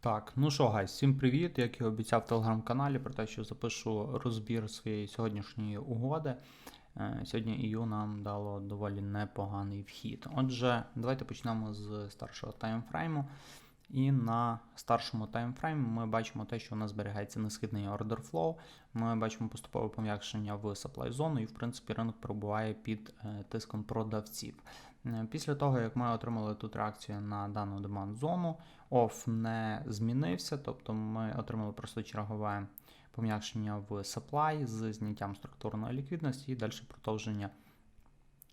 Так, ну що, гайс, всім привіт. Як і обіцяв в телеграм-каналі про те, що запишу розбір своєї сьогоднішньої угоди. Е, Сьогодні EU нам дало доволі непоганий вхід. Отже, давайте почнемо з старшого таймфрейму. І на старшому таймфреймі ми бачимо те, що у нас зберігається несхідний order flow. Ми бачимо поступове пом'якшення в supply зону, і в принципі ринок перебуває під е, тиском продавців. Е, Після того, як ми отримали тут реакцію на дану деманд зону, OFF не змінився, тобто ми отримали просто чергове пом'якшення в supply з зняттям структурної ліквідності і далі продовження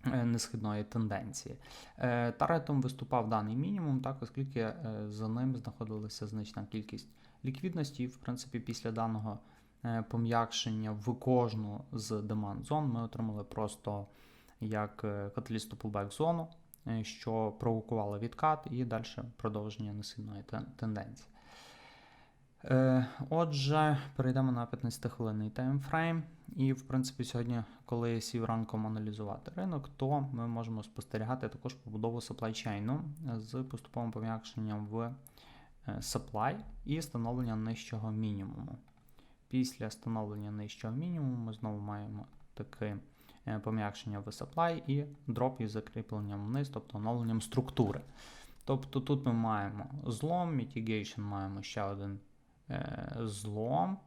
е, несхідної тенденції. Е, Таретом виступав даний мінімум, так, оскільки за ним знаходилася значна кількість ліквідності, і в принципі після даного пом'якшення в кожну з деманд зон ми отримали просто як е, каталісту pullback зону, е, що провокувало відкат і далі продовження несильної тенденції. Е, Отже, перейдемо на 15-хвилинний таймфрейм. І, в принципі, сьогодні, коли сів ранком аналізувати ринок, то ми можемо спостерігати також побудову supply chain з поступовим пом'якшенням в supply і встановлення нижчого мінімуму. Після встановлення нижчого мінімуму ми знову маємо таке е, пом'якшення в supply і дроп із закріпленням вниз, тобто оновленням структури. Тобто тут ми маємо злом, mitigation маємо ще один е, злом.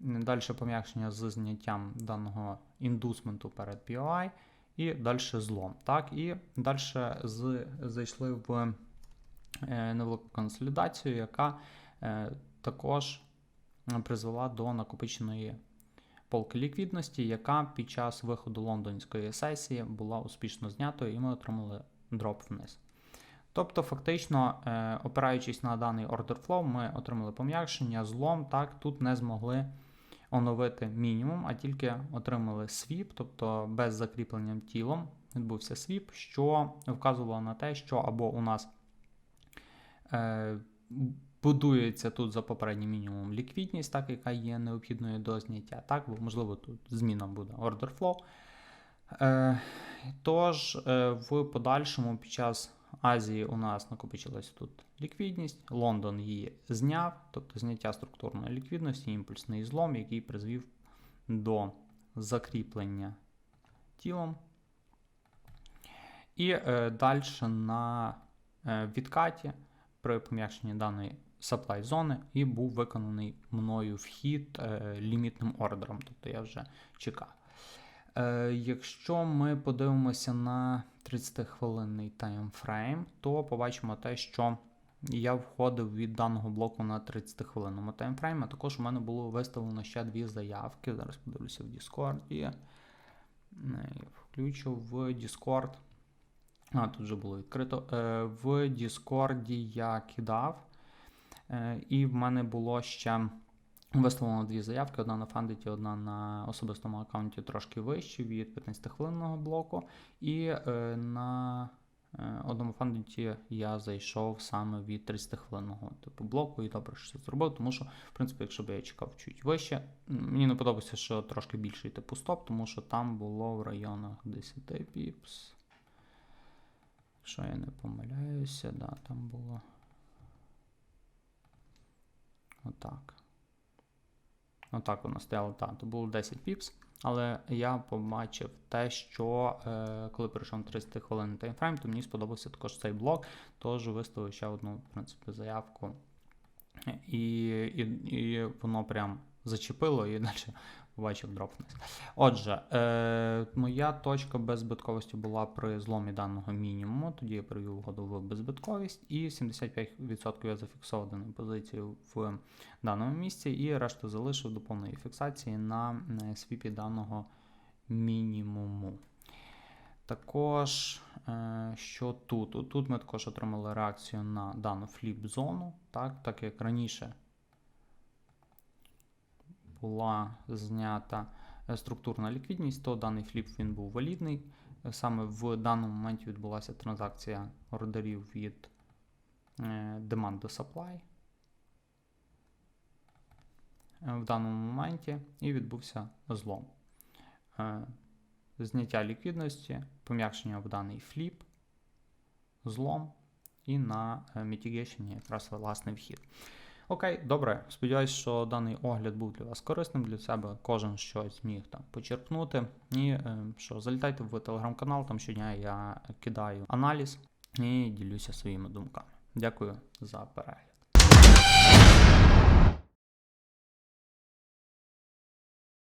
Далі пом'якшення з зняттям даного індусменту перед POI, і далі злом. Так, І далі з, зайшли в е, невелику консолідацію, яка е, також призвела до накопиченої полки ліквідності, яка під час виходу лондонської сесії була успішно знятою, і ми отримали дроп вниз. Тобто, фактично, е, опираючись на даний order flow, ми отримали пом'якшення, злом, так, тут не змогли оновити мінімум, а тільки отримали свіп, тобто без закріпленням тілом відбувся свіп, що вказувало на те, що або у нас е, будується тут за попереднім мінімумом ліквідність, так, яка є необхідною до зняття, так, бо, можливо, тут зміна буде order flow. Е, тож, е, в подальшому під час Азії у нас накопичилася тут ліквідність, Лондон її зняв, тобто зняття структурної ліквідності, імпульсний злом, який призвів до закріплення тілом. І е, далі на е, відкаті при пом'якшенні даної supply зони і був виконаний мною вхід е, лімітним ордером, тобто я вже чекав. Е, Якщо ми подивимося на 30-хвилинний таймфрейм, то побачимо те, що я входив від даного блоку на 30-хвилинному таймфреймі. Також у мене було виставлено ще дві заявки. Зараз подивлюся в Discord. Е, Включу в Discord. А, тут вже було відкрито. В Discord я кидав, і в мене було ще. Виставлено дві заявки: одна на фандиті, одна на особистому аккаунті трошки вище від 15-хвилинного блоку. І е, на е, одному фандиті я зайшов саме від 30-хвилинного типу блоку, і добре, що це зробив, тому що, в принципі, якщо б я чекав чуть вище, мені не подобається, що трошки більший типу стоп, тому що там було в районах 10 піпс. Якщо я не помиляюся, да, там було. Отак. Отак воно стояло, так, то було 10 піпс. Але я побачив те, що е, коли прийшов 30 хвилин таймфрейм, то мені сподобався також цей блок, тож виставив ще одну в принципі, заявку. І, і, і воно прям зачепило і далі побачив дроп вниз. Отже, е, моя точка беззбитковості була при зломі даного мінімуму. Тоді я привів угоду в беззбитковість, і 75% я зафіксував дану позицію в даному місці, і решту залишив до повної фіксації на свіпі даного мінімуму. Також, е, що тут? Тут ми також отримали реакцію на дану фліп-зону, так, так як раніше була знята е, структурна ліквідність, то даний фліп він був валідний. Е, Саме в даному моменті відбулася транзакція ордерів від е, demand до supply. В даному моменті і відбувся злом. Зняття ліквідності, пом'якшення в даний фліп, злом і на mitigation якраз власний вхід. Окей, добре. Сподіваюсь, що даний огляд був для вас корисним для себе. Кожен щось міг там почерпнути. І е, що залітайте в телеграм-канал, там щодня я кидаю аналіз і ділюся своїми думками. Дякую за перегляд.